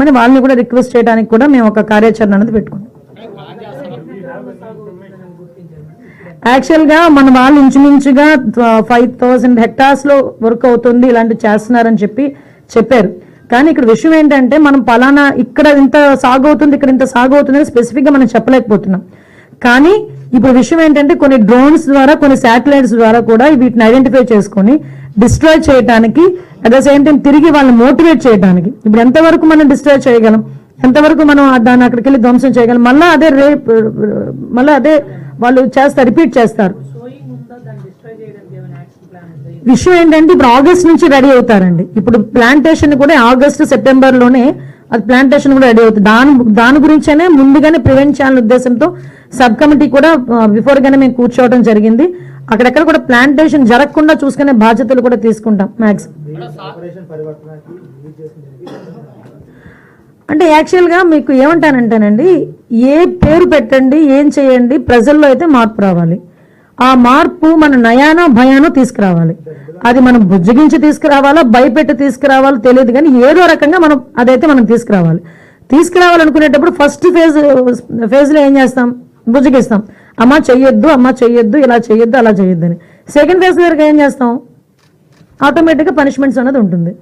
మరి వాళ్ళని కూడా రిక్వెస్ట్ చేయడానికి కూడా మేము ఒక కార్యాచరణ అనేది పెట్టుకున్నాం. యాక్చువల్గా మన వాళ్ళు ఇంచుమించుగా ఫైవ్ థౌసండ్ హెక్టార్స్లో వర్క్ అవుతుంది ఇలాంటివి చేస్తున్నారని చెప్పి చెప్పారు. కానీ ఇక్కడ విషయం ఏంటంటే మనం పలానా ఇక్కడ ఇంత సాగు అవుతుంది ఇక్కడ ఇంత సాగు అవుతుంది అని స్పెసిఫిక్గా మనం చెప్పలేకపోతున్నాం. కానీ ఇప్పుడు విషయం ఏంటంటే కొన్ని డ్రోన్స్ ద్వారా కొన్ని శాటిలైట్స్ ద్వారా కూడా వీటిని ఐడెంటిఫై చేసుకొని డిస్ట్రాయ్ చేయడానికి అట్ ద సేమ్ టైం తిరిగి వాళ్ళని మోటివేట్ చేయడానికి ఇప్పుడు ఎంతవరకు మనం డిస్టర్బ్ చేయగలం? ఎంతవరకు మనం దాన్ని అక్కడికి వెళ్ళి ధ్వంసం చేయగలం? మళ్ళీ అదే రేప్ మళ్ళీ అదే వాళ్ళు చేస్తారు రిపీట్ చేస్తారు. విషయం ఏంటంటే ఇప్పుడు ఆగస్ట్ నుంచి రెడీ అవుతారండి. ఇప్పుడు ప్లాంటేషన్ కూడా ఆగస్ట్ సెప్టెంబర్లోనే అది ప్లాంటేషన్ కూడా రెడీ అవుతుంది. దాని దాని గురించేనే ముందుగానే ప్రివెంట్ చేయాలనే ఉద్దేశంతో సబ్ కమిటీ కూడా బిఫోర్ గానే మేము కూర్చోవడం జరిగింది. అక్కడెక్కడ కూడా ప్లాంటేషన్ జరగకుండా చూసుకునే బాధ్యతలు కూడా తీసుకుంటాం మ్యాక్సిమం అంటే యాక్చువల్గా మీకు ఏమంటానంటేనండి ఏ పేరు పెట్టండి ఏం చేయండి ప్రజల్లో అయితే మార్పు రావాలి. ఆ మార్పు మన నయానో భయానో తీసుకురావాలి. అది మనం బుజ్జగించి తీసుకురావాలా భయపెట్టి తీసుకురావాలో తెలియదు కానీ ఏదో రకంగా మనం అదైతే మనం తీసుకురావాలి. తీసుకురావాలనుకునేటప్పుడు ఫస్ట్ ఫేజ్ ఫేజ్లో ఏం చేస్తాం? బుజ్జగిస్తాం. అమ్మ చెయ్యొద్దు అమ్మ చెయ్యొద్దు ఇలా చెయ్యొద్దు అలా చెయ్యొద్దు అని. సెకండ్ ఫేజ్ దగ్గర ఏం చేస్తాం? ఆటోమేటిక్గా పనిష్మెంట్స్ అనేది ఉంటుంది.